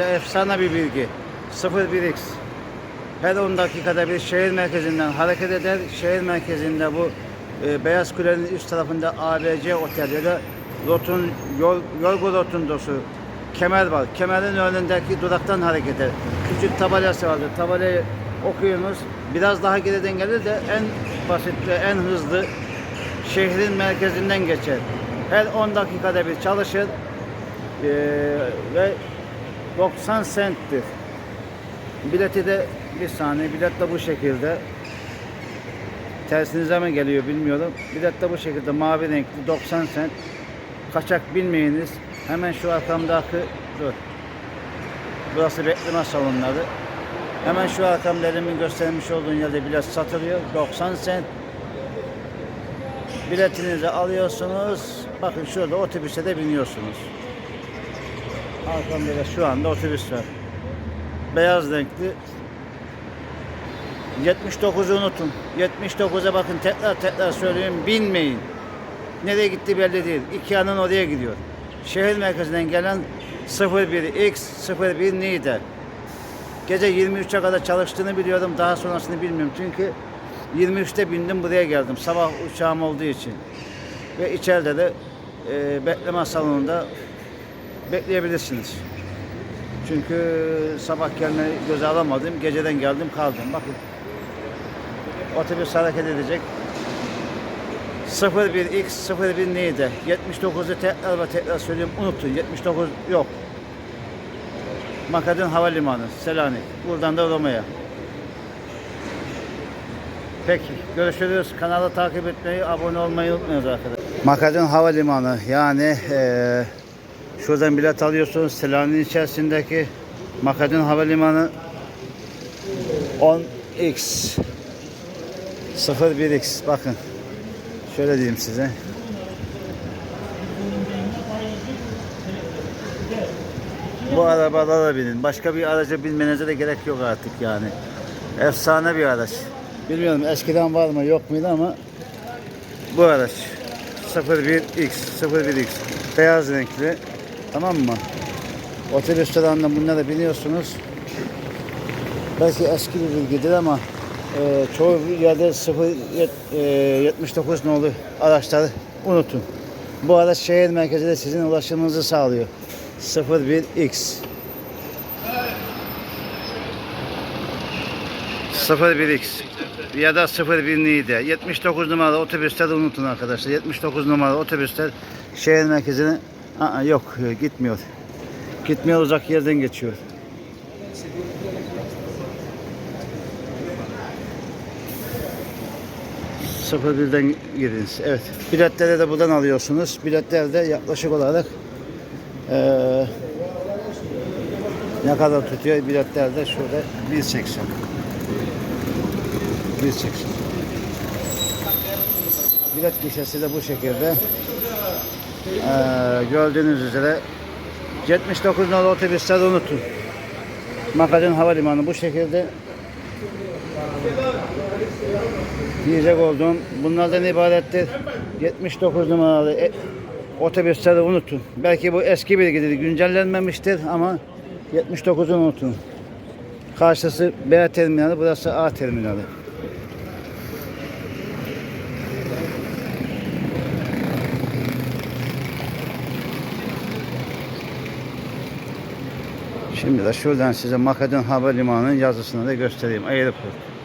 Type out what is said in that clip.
Efsane bir bilgi. 01X. Her 10 dakikada bir şehir merkezinden hareket eder. Şehir merkezinde bu e, Beyaz Kule'nin üst tarafında ABC Otel ya da rotun, yol, Yorgu Rotundosu kemer var. Kemerin önündeki duraktan hareket eder. Küçük tabelası vardır. Tabelayı okuyunuz. Biraz daha geriden gelir de en basit ve en hızlı şehrin merkezinden geçer. Her 10 dakikada bir çalışır. Ee, ve 90 centtir. Bileti de bir saniye bilet de bu şekilde. Tersinize mi geliyor bilmiyorum. Bilet de bu şekilde mavi renkli 90 cent. Kaçak bilmeyiniz. Hemen şu arkamdaki dur. Burası bekleme salonları. Hemen şu arkamda elimin göstermiş olduğum yerde bilet satılıyor. 90 cent. Biletinizi alıyorsunuz. Bakın şurada otobüse de biniyorsunuz. Arkamda da şu anda otobüs var. Beyaz renkli. 79'u unutun. 79'a bakın tekrar tekrar söyleyeyim binmeyin. Nereye gitti belli değil. Ikea'nın oraya gidiyor. Şehir merkezinden gelen 01X 01 Niğde. Gece 23'e kadar çalıştığını biliyorum. Daha sonrasını bilmiyorum. Çünkü 23'te bindim buraya geldim. Sabah uçağım olduğu için. Ve içeride de e, bekleme salonunda bekleyebilirsiniz. Çünkü sabah gelmeyi göze alamadım. Geceden geldim kaldım. Bakın. Otobüs hareket edecek. 01X 01 neydi? 79'u tekrar ve tekrar söylüyorum unutun. 79 yok. Makadın Havalimanı, Selanik. Buradan da Roma'ya. Peki görüşürüz. Kanalı takip etmeyi, abone olmayı unutmayınız arkadaşlar. Makadın Havalimanı yani eee şuradan bilet alıyorsunuz. Selanik'in içerisindeki Makadın Havalimanı 10X 01X bakın. Şöyle diyeyim size. Bu arabalara binin. Başka bir araca binmenize de gerek yok artık yani. Efsane bir araç. Bilmiyorum eskiden var mı yok muydu ama bu araç 01X 01X beyaz renkli tamam mı? Otobüs durağında bunlara biniyorsunuz. Belki eski bir bilgidir ama e, çoğu yerde 0 yet- e, 79 nolu araçları unutun. Bu araç şehir merkezinde sizin ulaşımınızı sağlıyor. 01X 01X ya da 01 Niğde. 79 numaralı otobüsleri unutun arkadaşlar. 79 numaralı otobüsler şehir merkezine Aa, yok e, gitmiyor. Gitmiyor uzak yerden geçiyor. Sıfır birden giriniz. Evet. Biletleri de buradan alıyorsunuz. Biletler de yaklaşık olarak eee ne kadar tutuyor? Biletler de şurada 1.80. 1.80. Bilet gişesi de bu şekilde. Eee gördüğünüz üzere 79 nolu otobüsleri unutun. Makadın Havalimanı bu şekilde diyecek olduğum bunlardan ibarettir. 79 numaralı e, otobüsleri unutun. Belki bu eski bilgidir, güncellenmemiştir ama 79'u unutun. Karşısı B terminali, burası A terminali. Şimdi de şuradan size Makadon Havalimanı'nın yazısını da göstereyim. Airport.